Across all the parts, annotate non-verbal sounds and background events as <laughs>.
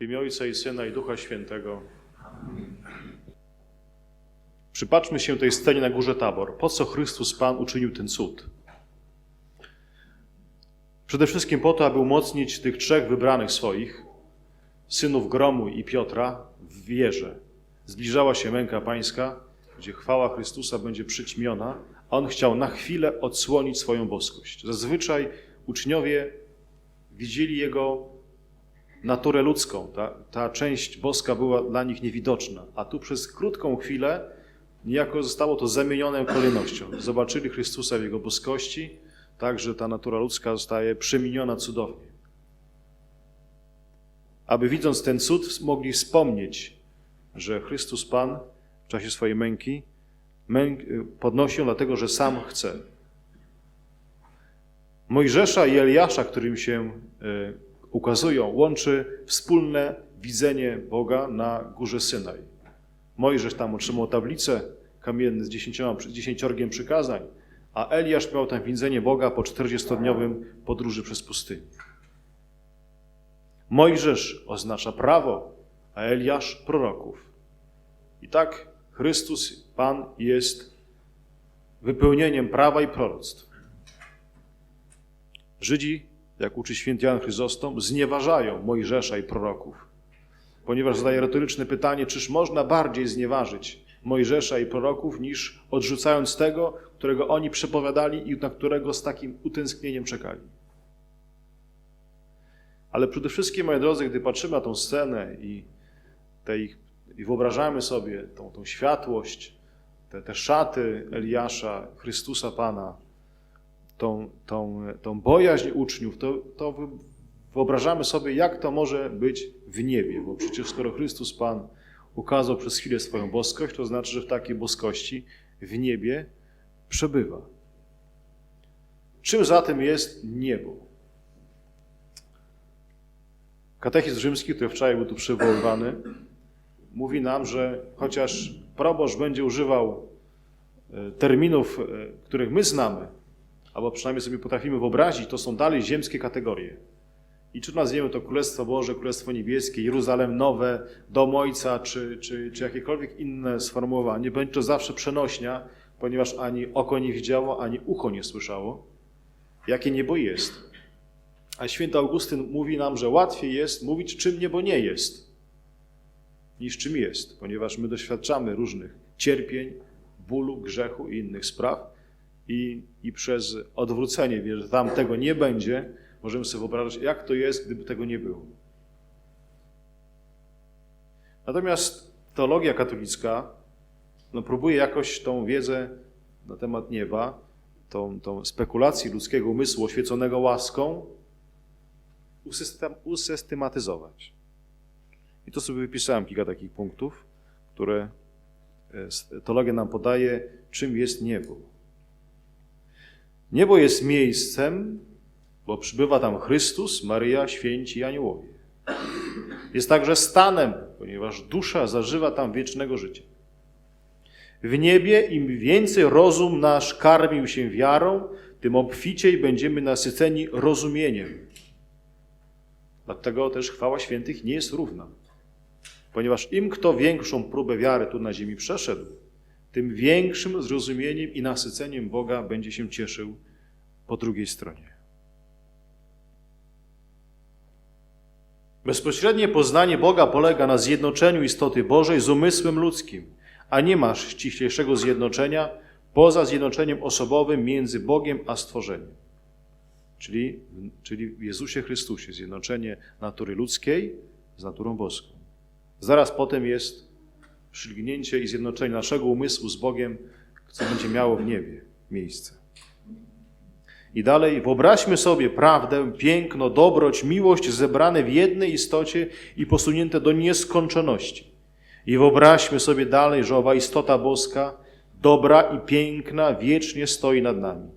W imię Ojca i Syna i Ducha Świętego. Przypatrzmy się tej scenie na górze Tabor. Po co Chrystus Pan uczynił ten cud? Przede wszystkim po to, aby umocnić tych trzech wybranych swoich, synów Gromu i Piotra, w wierze. Zbliżała się męka pańska, gdzie chwała Chrystusa będzie przyćmiona, a on chciał na chwilę odsłonić swoją boskość. Zazwyczaj uczniowie widzieli jego naturę ludzką. Ta, ta część boska była dla nich niewidoczna, a tu przez krótką chwilę niejako zostało to zamienione kolejnością. Zobaczyli Chrystusa w jego boskości, tak że ta natura ludzka zostaje przemieniona cudownie. Aby widząc ten cud, mogli wspomnieć, że Chrystus Pan w czasie swojej męki męk, podnosi ją dlatego, że sam chce. Mojżesza i Eliasza, którym się y, ukazują, łączy wspólne widzenie Boga na górze Synaj. Mojżesz tam otrzymał tablicę kamienną z dziesięciorgiem przykazań, a Eliasz miał tam widzenie Boga po 40-dniowym podróży przez pustynię. Mojżesz oznacza prawo, a Eliasz proroków. I tak Chrystus, Pan, jest wypełnieniem prawa i proroctw. Żydzi, jak uczy święty Jan Chryzostom, znieważają Mojżesza i proroków, ponieważ zadaje retoryczne pytanie, czyż można bardziej znieważyć Mojżesza i proroków, niż odrzucając tego, którego oni przepowiadali i na którego z takim utęsknieniem czekali. Ale przede wszystkim, moi drodzy, gdy patrzymy na tą scenę i, tej, i wyobrażamy sobie tą, tą światłość, te, te szaty Eliasza, Chrystusa Pana, tą, tą, tą bojaźń uczniów, to, to wyobrażamy sobie, jak to może być w niebie, bo przecież skoro Chrystus Pan ukazał przez chwilę swoją boskość, to znaczy, że w takiej boskości w niebie przebywa. Czym zatem jest niebo? Katechizm rzymski, który wczoraj był tu przywoływany, mówi nam, że chociaż proboszcz będzie używał terminów, których my znamy, albo przynajmniej sobie potrafimy wyobrazić, to są dalej ziemskie kategorie. I czy nazwiemy to Królestwo Boże, Królestwo Niebieskie, Jeruzalem Nowe, Dom Ojca, czy, czy, czy jakiekolwiek inne sformułowanie, będzie to zawsze przenośnia, ponieważ ani oko nie widziało, ani ucho nie słyszało, jakie niebo jest. A święty Augustyn mówi nam, że łatwiej jest mówić, czym niebo nie jest, niż czym jest, ponieważ my doświadczamy różnych cierpień, bólu, grzechu i innych spraw i, i przez odwrócenie, wie, że tam tego nie będzie, możemy sobie wyobrazić, jak to jest, gdyby tego nie było. Natomiast teologia katolicka no, próbuje jakoś tą wiedzę na temat nieba, tą, tą spekulacji ludzkiego umysłu oświeconego łaską usystem, usystematyzować. I to sobie wypisałem kilka takich punktów, które teologia nam podaje, czym jest niebo. Niebo jest miejscem, bo przybywa tam Chrystus, Maryja, święci i aniołowie. Jest także stanem, ponieważ dusza zażywa tam wiecznego życia. W niebie im więcej rozum nasz karmił się wiarą, tym obficiej będziemy nasyceni rozumieniem. Dlatego też chwała świętych nie jest równa. Ponieważ im kto większą próbę wiary tu na ziemi przeszedł, tym większym zrozumieniem i nasyceniem Boga będzie się cieszył po drugiej stronie. Bezpośrednie poznanie Boga polega na zjednoczeniu istoty Bożej z umysłem ludzkim, a nie masz ściślejszego zjednoczenia poza zjednoczeniem osobowym między Bogiem a stworzeniem. Czyli, czyli w Jezusie Chrystusie zjednoczenie natury ludzkiej z naturą boską. Zaraz potem jest przylgnięcie i zjednoczenie naszego umysłu z Bogiem, co będzie miało w niebie miejsce. I dalej, wyobraźmy sobie prawdę, piękno, dobroć, miłość zebrane w jednej istocie i posunięte do nieskończoności. I wyobraźmy sobie dalej, że owa istota boska, dobra i piękna, wiecznie stoi nad nami.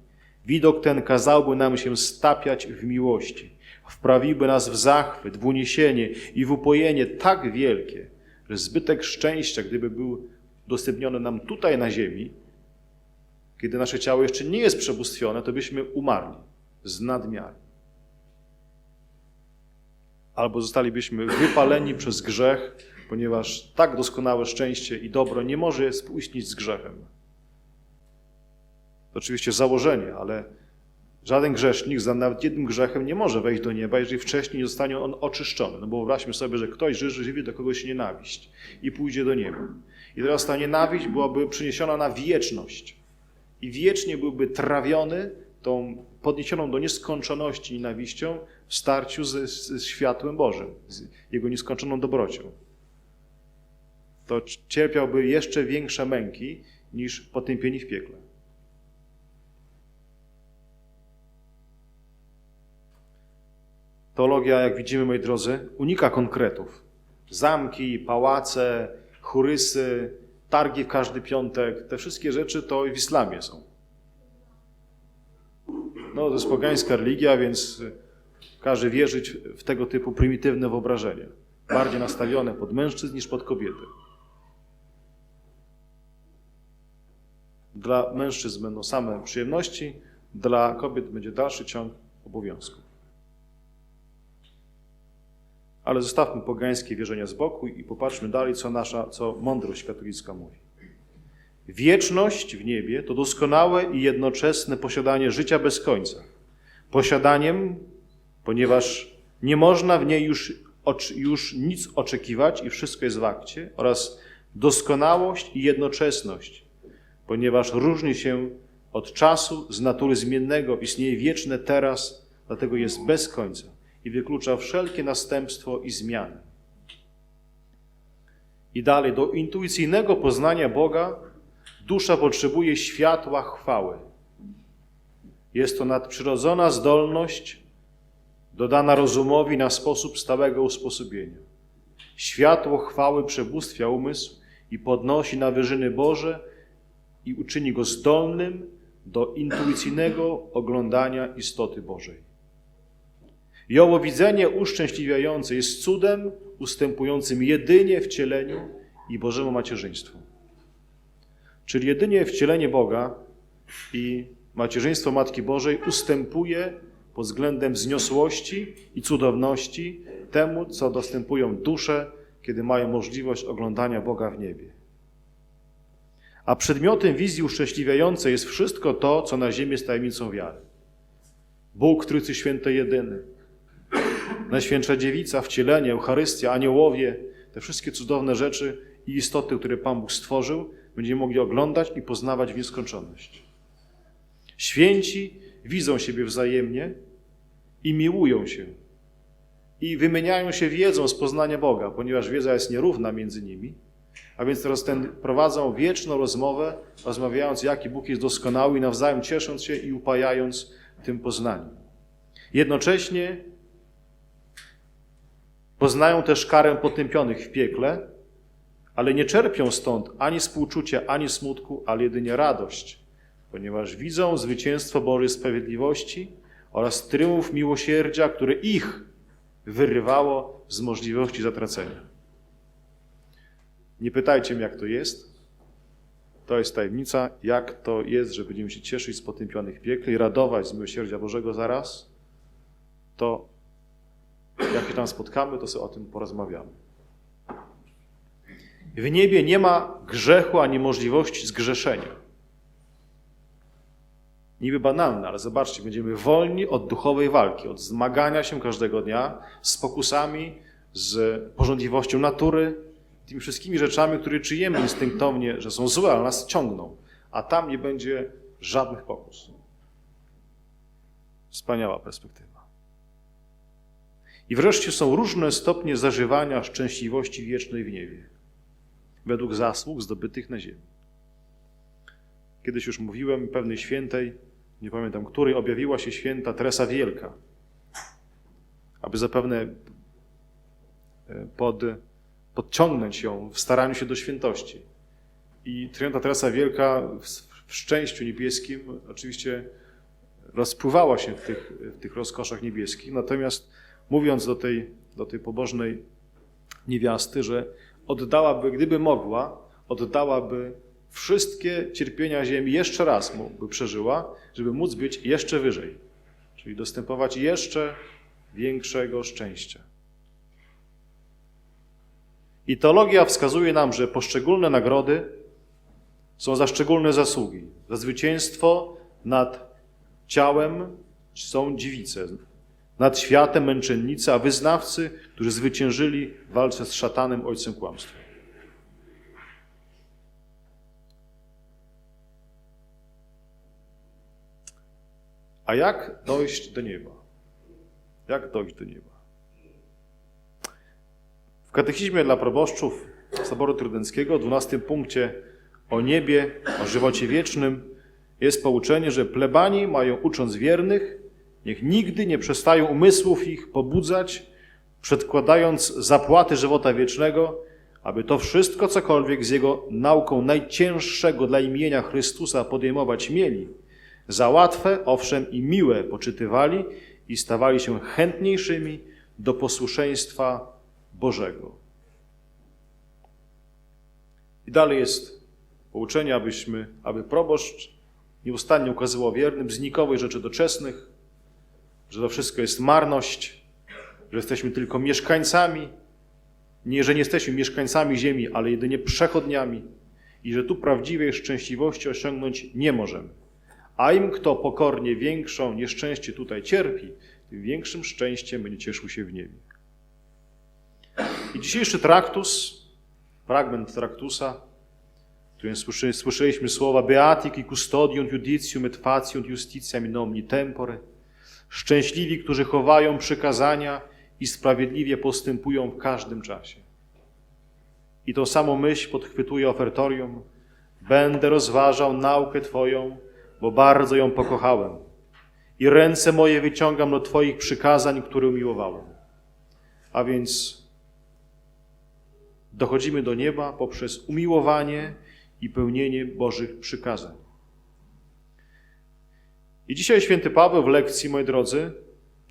Widok ten kazałby nam się stapiać w miłości, wprawiłby nas w zachwyt, w uniesienie i w upojenie tak wielkie, że zbytek szczęścia, gdyby był udostępniony nam tutaj na ziemi, kiedy nasze ciało jeszcze nie jest przebóstwione, to byśmy umarli z nadmiaru. albo zostalibyśmy wypaleni <laughs> przez grzech, ponieważ tak doskonałe szczęście i dobro nie może współistnieć z grzechem. To oczywiście założenie, ale żaden grzesznik za nawet jednym grzechem nie może wejść do nieba, jeżeli wcześniej nie zostanie on oczyszczony. No bo wyobraźmy sobie, że ktoś żywi do kogoś nienawiść i pójdzie do nieba. I teraz ta nienawiść byłaby przyniesiona na wieczność. I wiecznie byłby trawiony tą podniesioną do nieskończoności nienawiścią w starciu ze światłem Bożym, z jego nieskończoną dobrocią. To cierpiałby jeszcze większe męki niż potępieni w piekle. Teologia, jak widzimy, moi drodzy, unika konkretów. Zamki, pałace, churysy, targi w każdy piątek, te wszystkie rzeczy to w islamie są. No, to jest pogańska religia, więc każe wierzyć w tego typu prymitywne wyobrażenie. Bardziej nastawione pod mężczyzn niż pod kobiety. Dla mężczyzn będą same przyjemności, dla kobiet będzie dalszy ciąg obowiązków. Ale zostawmy pogańskie wierzenia z boku i popatrzmy dalej, co nasza, co mądrość katolicka mówi. Wieczność w niebie to doskonałe i jednoczesne posiadanie życia bez końca. Posiadaniem, ponieważ nie można w niej już, już nic oczekiwać i wszystko jest w akcie, oraz doskonałość i jednoczesność, ponieważ różni się od czasu z natury zmiennego, istnieje wieczne teraz, dlatego jest bez końca i wyklucza wszelkie następstwo i zmiany. I dalej, do intuicyjnego poznania Boga dusza potrzebuje światła chwały. Jest to nadprzyrodzona zdolność dodana rozumowi na sposób stałego usposobienia. Światło chwały przebóstwia umysł i podnosi na wyżyny Boże i uczyni go zdolnym do intuicyjnego oglądania istoty Bożej. I uszczęśliwiające jest cudem ustępującym jedynie wcieleniu i Bożemu macierzyństwu. Czyli jedynie wcielenie Boga i macierzyństwo Matki Bożej ustępuje pod względem wzniosłości i cudowności temu, co dostępują dusze, kiedy mają możliwość oglądania Boga w niebie. A przedmiotem wizji uszczęśliwiającej jest wszystko to, co na ziemi jest tajemnicą wiary. Bóg, Trójcy Święty Jedyny, Najświętsza Dziewica, wcielenie, Eucharystia, aniołowie, te wszystkie cudowne rzeczy i istoty, które Pan Bóg stworzył, będziemy mogli oglądać i poznawać w nieskończoność. Święci widzą siebie wzajemnie i miłują się. I wymieniają się wiedzą z poznania Boga, ponieważ wiedza jest nierówna między nimi. A więc teraz ten, prowadzą wieczną rozmowę, rozmawiając, jaki Bóg jest doskonały i nawzajem ciesząc się i upajając tym poznaniem. Jednocześnie Poznają też karę potępionych w piekle, ale nie czerpią stąd ani współczucia, ani smutku, ale jedynie radość, ponieważ widzą zwycięstwo Bożej sprawiedliwości oraz tryumf miłosierdzia, które ich wyrywało z możliwości zatracenia. Nie pytajcie mnie, jak to jest. To jest tajemnica, jak to jest, że będziemy się cieszyć z potępionych w piekle i radować z miłosierdzia Bożego zaraz. To jak się tam spotkamy, to sobie o tym porozmawiamy. W niebie nie ma grzechu ani możliwości zgrzeszenia. Niby banalne, ale zobaczcie, będziemy wolni od duchowej walki, od zmagania się każdego dnia z pokusami, z porządliwością natury, tymi wszystkimi rzeczami, które czujemy instynktownie, że są złe, ale nas ciągną. A tam nie będzie żadnych pokus. Wspaniała perspektywa. I wreszcie są różne stopnie zażywania szczęśliwości wiecznej w niebie, według zasług zdobytych na ziemi. Kiedyś już mówiłem pewnej świętej, nie pamiętam której, objawiła się święta Teresa Wielka, aby zapewne e, pod, podciągnąć ją w staraniu się do świętości. I święta Teresa Wielka w, w szczęściu niebieskim oczywiście rozpływała się w tych, w tych rozkoszach niebieskich, natomiast mówiąc do tej, do tej pobożnej niewiasty, że oddałaby, gdyby mogła, oddałaby wszystkie cierpienia ziemi jeszcze raz by przeżyła, żeby móc być jeszcze wyżej, czyli dostępować jeszcze większego szczęścia. I teologia wskazuje nam, że poszczególne nagrody są za szczególne zasługi. Za zwycięstwo nad ciałem są dziewice, nad światem męczennicy, a wyznawcy, którzy zwyciężyli w walce z szatanem, ojcem kłamstwa. A jak dojść do nieba? Jak dojść do nieba? W katechizmie dla proboszczów Soboru Trydenckiego, w 12 punkcie o niebie, o żywocie wiecznym, jest pouczenie, że plebani mają ucząc wiernych, niech nigdy nie przestają umysłów ich pobudzać, przedkładając zapłaty żywota wiecznego, aby to wszystko, cokolwiek z jego nauką najcięższego dla imienia Chrystusa podejmować mieli, za łatwe, owszem i miłe poczytywali i stawali się chętniejszymi do posłuszeństwa Bożego. I dalej jest pouczenie, abyśmy, aby proboszcz nieustannie ukazywał wiernym znikowej rzeczy doczesnych, że to wszystko jest marność, że jesteśmy tylko mieszkańcami, nie, że nie jesteśmy mieszkańcami ziemi, ale jedynie przechodniami i że tu prawdziwej szczęśliwości osiągnąć nie możemy. A im kto pokornie większą nieszczęście tutaj cierpi, tym większym szczęściem będzie cieszył się w niebie. I dzisiejszy traktus, fragment traktusa, w którym słyszeliśmy słowa Beatic i custodium judicium et faciunt justitiam in omni tempore, szczęśliwi, którzy chowają przykazania i sprawiedliwie postępują w każdym czasie. I tą samą myśl podchwytuje ofertorium. Będę rozważał naukę Twoją, bo bardzo ją pokochałem. I ręce moje wyciągam do Twoich przykazań, które umiłowałem. A więc dochodzimy do nieba poprzez umiłowanie i pełnienie Bożych przykazań. I dzisiaj święty Paweł w lekcji, moi drodzy,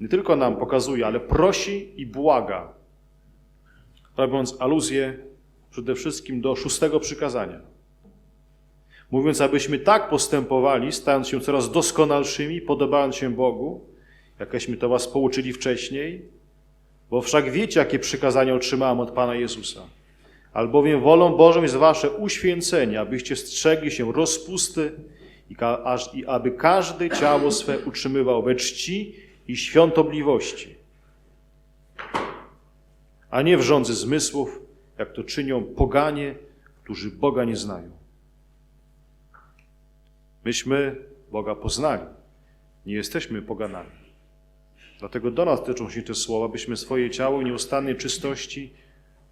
nie tylko nam pokazuje, ale prosi i błaga, robiąc aluzję przede wszystkim do szóstego przykazania. Mówiąc, abyśmy tak postępowali, stając się coraz doskonalszymi, podobając się Bogu, jakeśmy to was pouczyli wcześniej, bo wszak wiecie, jakie przykazania otrzymałem od Pana Jezusa. Albowiem wolą Bożą jest wasze uświęcenie, abyście strzegli się rozpusty i, ka- aż, i aby każdy ciało swe utrzymywał we czci i świątobliwości, a nie w rządzy zmysłów, jak to czynią poganie, którzy Boga nie znają. Myśmy Boga poznali, nie jesteśmy poganami. Dlatego do nas tyczą się te słowa, byśmy swoje ciało w nieustannej czystości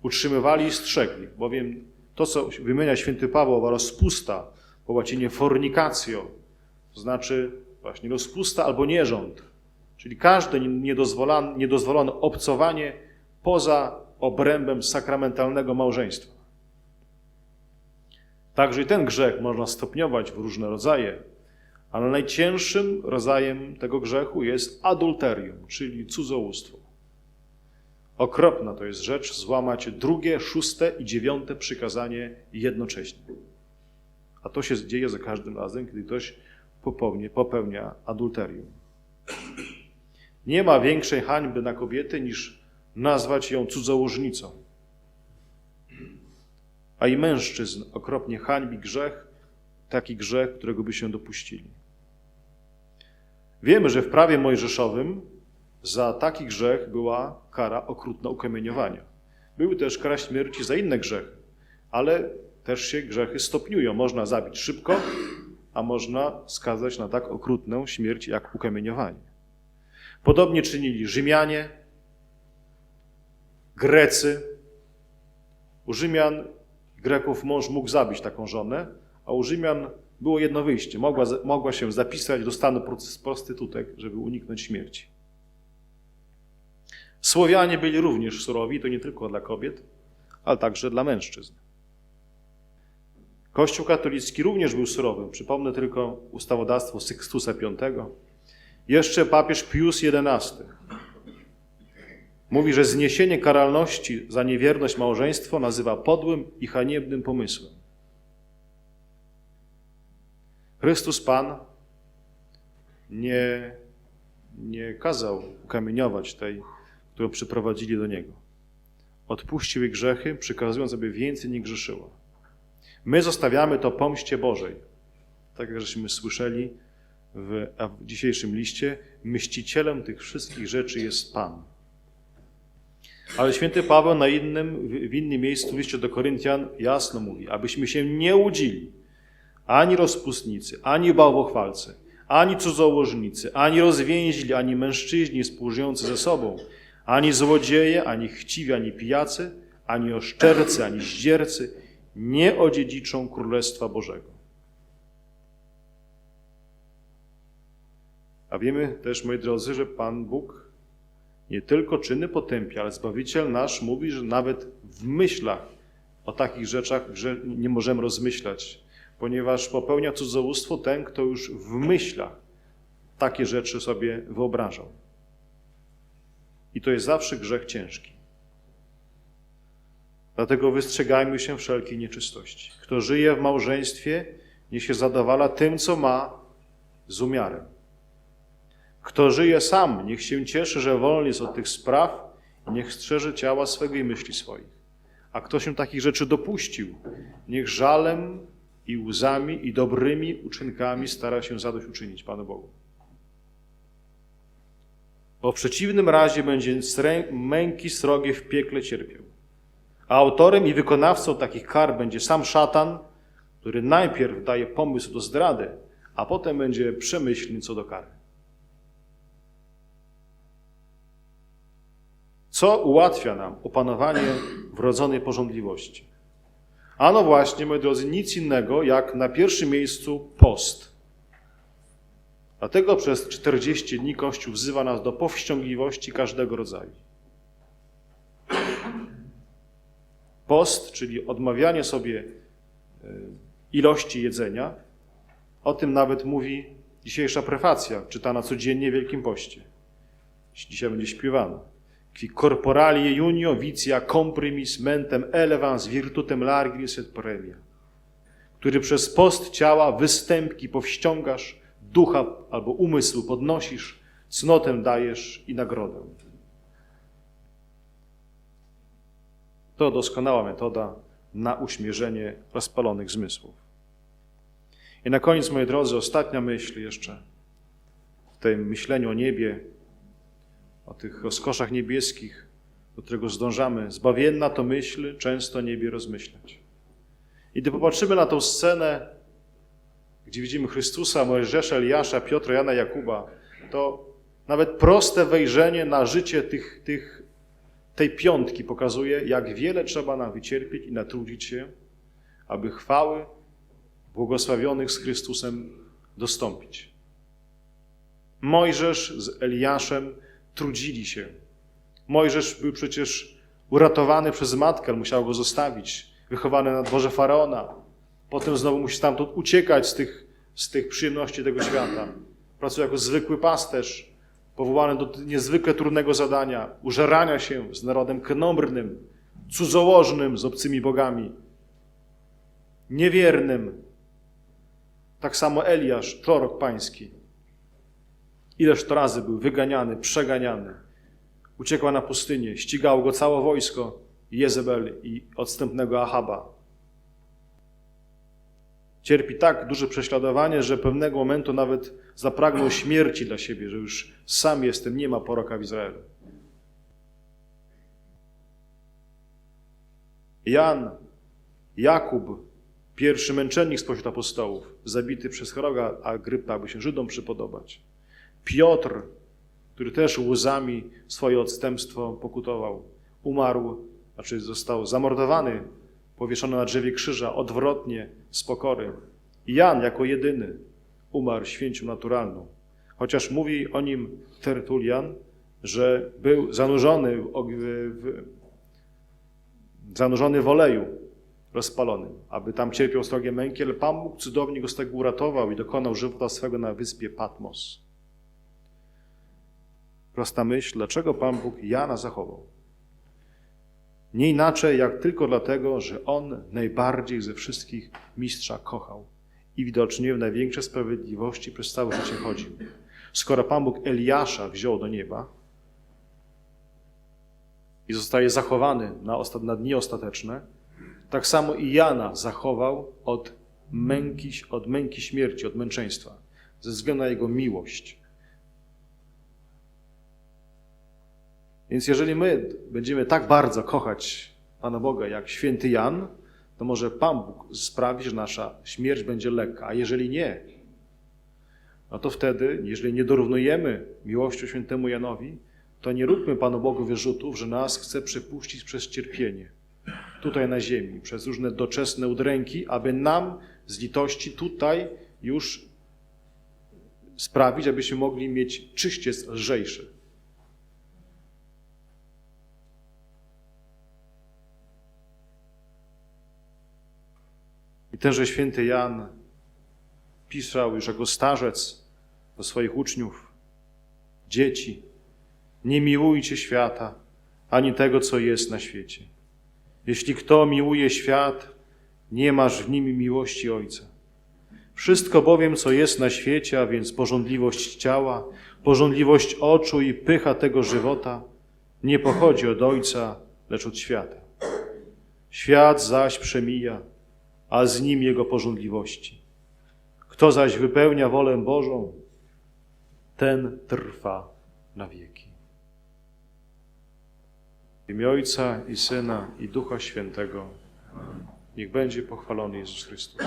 utrzymywali i strzegli, bowiem to, co wymienia święty Paweł, owa rozpusta, po łacinie fornicatio, to znaczy właśnie rozpusta albo nierząd, czyli każde niedozwolone, niedozwolone obcowanie poza obrębem sakramentalnego małżeństwa. Także i ten grzech można stopniować w różne rodzaje, ale najcięższym rodzajem tego grzechu jest adulterium, czyli cudzołóstwo. Okropna to jest rzecz złamać drugie, szóste i dziewiąte przykazanie jednocześnie. A to się dzieje za każdym razem, kiedy ktoś popełnia, popełnia adulterium. Nie ma większej hańby na kobiety niż nazwać ją cudzołożnicą. A i mężczyzn okropnie hańbi grzech, taki grzech, którego by się dopuścili. Wiemy, że w prawie mojżeszowym za taki grzech była kara okrutna ukamieniowania. Były też kara śmierci za inne grzechy, ale też się grzechy stopniują. Można zabić szybko, a można skazać na tak okrutną śmierć jak ukamieniowanie. Podobnie czynili Rzymianie, Grecy. U Rzymian, Greków mąż mógł zabić taką żonę, a u Rzymian było jedno wyjście. Mogła, mogła się zapisać do stanu prostytutek, żeby uniknąć śmierci. Słowianie byli również surowi, to nie tylko dla kobiet, ale także dla mężczyzn. Kościół katolicki również był surowy. Przypomnę tylko ustawodawstwo Sykstusa V. Jeszcze papież Pius XI mówi, że zniesienie karalności za niewierność małżeństwo nazywa podłym i haniebnym pomysłem. Chrystus Pan nie, nie kazał ukamieniować tej, którą przyprowadzili do Niego. odpuścił jej grzechy, przykazując, aby więcej nie grzeszyła. My zostawiamy to pomście Bożej. Tak jak żeśmy słyszeli w, w dzisiejszym liście, myślicielem tych wszystkich rzeczy jest Pan. Ale święty Paweł na innym, w innym miejscu w liście do Koryntian jasno mówi, abyśmy się nie łudzili, ani rozpustnicy, ani bałwochwalcy, ani cudzołożnicy, ani rozwięźli, ani mężczyźni współżyjący ze sobą, ani złodzieje, ani chciwi, ani pijacy, ani oszczercy, ani zdziercy nie odziedziczą Królestwa Bożego. A wiemy też, moi drodzy, że Pan Bóg nie tylko czyny potępia, ale Zbawiciel nasz mówi, że nawet w myślach o takich rzeczach nie możemy rozmyślać, ponieważ popełnia cudzołóstwo ten, kto już w myślach takie rzeczy sobie wyobrażał. I to jest zawsze grzech ciężki. Dlatego wystrzegajmy się wszelkiej nieczystości. Kto żyje w małżeństwie, niech się zadowala tym, co ma, z umiarem. Kto żyje sam, niech się cieszy, że wolny jest od tych spraw i niech strzeże ciała swego i myśli swoich. A kto się takich rzeczy dopuścił, niech żalem i łzami i dobrymi uczynkami stara się zadośćuczynić Panu Bogu. Bo w przeciwnym razie będzie męki srogie w piekle cierpiał. A autorem i wykonawcą takich kar będzie sam szatan, który najpierw daje pomysł do zdrady, a potem będzie przemyślny co do kary. Co ułatwia nam opanowanie wrodzonej porządliwości? Ano właśnie, moi drodzy, nic innego jak na pierwszym miejscu post. Dlatego przez 40 dni Kościół wzywa nas do powściągliwości każdego rodzaju. Post, czyli odmawianie sobie e, ilości jedzenia, o tym nawet mówi dzisiejsza prefacja, czytana codziennie w Wielkim Poście. Dzisiaj będzie śpiewana. Qui corporalie junio vicia comprimis mentem elevans virtutem largis et premia. Który przez post ciała występki powściągasz, ducha albo umysł podnosisz, cnotę dajesz i nagrodę. To doskonała metoda na uśmierzenie rozpalonych zmysłów. I na koniec, moi drodzy, ostatnia myśl jeszcze w tym myśleniu o niebie, o tych rozkoszach niebieskich, do którego zdążamy. Zbawienna to myśl, często niebie rozmyślać. I gdy popatrzymy na tą scenę, gdzie widzimy Chrystusa, Mojżesza, Eliasza, Piotra, Jana, Jakuba, to nawet proste wejrzenie na życie tych, tych, tej piątki pokazuje, jak wiele trzeba nam wycierpieć i natrudzić się, aby chwały błogosławionych z Chrystusem dostąpić. Mojżesz z Eliaszem trudzili się. Mojżesz był przecież uratowany przez matkę, musiał go zostawić, wychowany na dworze faraona. Potem znowu musi stamtąd uciekać z tych, z tych przyjemności tego świata. Pracuje jako zwykły pasterz, powołany do niezwykle trudnego zadania użerania się z narodem knomrnym, cudzołożnym, z obcymi bogami, niewiernym. Tak samo Eliasz, prorok pański. Ileż to razy był wyganiany, przeganiany. Uciekła na pustynię, ścigało go całe wojsko Jezebel i odstępnego Ahaba. Cierpi tak duże prześladowanie, że pewnego momentu nawet zapragnął śmierci dla siebie, że już sam jestem, nie ma poroka w Izraelu. Jan, Jakub, pierwszy męczennik spośród apostołów, zabity przez choroga Agrypa, aby się Żydom przypodobać. Piotr, który też łzami swoje odstępstwo pokutował, umarł, znaczy został zamordowany, powieszony na drzewie krzyża, odwrotnie, z pokory. Jan jako jedyny umarł śmiecią naturalną. Chociaż mówi o nim Tertulian, że był zanurzony w, w, zanurzony w oleju rozpalonym, aby tam cierpiał srogie męki, ale Pan Bóg cudownie go z tego uratował i dokonał żywota swego na wyspie Patmos. Prosta myśl, dlaczego Pan Bóg Jana zachował? Nie inaczej, jak tylko dlatego, że on najbardziej ze wszystkich mistrza kochał i widocznie w największej sprawiedliwości przez całe życie chodził. Skoro Pan Bóg Eliasza wziął do nieba, i zostaje zachowany na, na dni ostateczne, tak samo i Jana zachował od męki, od męki śmierci, od męczeństwa, ze względu na jego miłość. Więc jeżeli my będziemy tak bardzo kochać Pana Boga jak święty Jan, to może Pan Bóg sprawi, że nasza śmierć będzie lekka, a jeżeli nie, no to wtedy, jeżeli nie dorównujemy miłością świętemu Janowi, to nie róbmy Panu Bogu wyrzutów, że nas chce przepuścić przez cierpienie tutaj na ziemi, przez różne doczesne udręki, aby nam z litości tutaj już sprawić, abyśmy mogli mieć czyściec lżejszy. Tenże święty Jan pisał już jako starzec do swoich uczniów, dzieci, nie miłujcie świata, ani tego, co jest na świecie. Jeśli kto miłuje świat, nie masz w nim miłości Ojca. Wszystko bowiem, co jest na świecie, a więc porządliwość ciała, porządliwość oczu i pycha tego żywota, nie pochodzi od Ojca, lecz od świata. Świat zaś przemija, a z nim jego porządliwości. Kto zaś wypełnia wolę Bożą, ten trwa na wieki. W imię Ojca i Syna i Ducha Świętego niech będzie pochwalony Jezus Chrystus.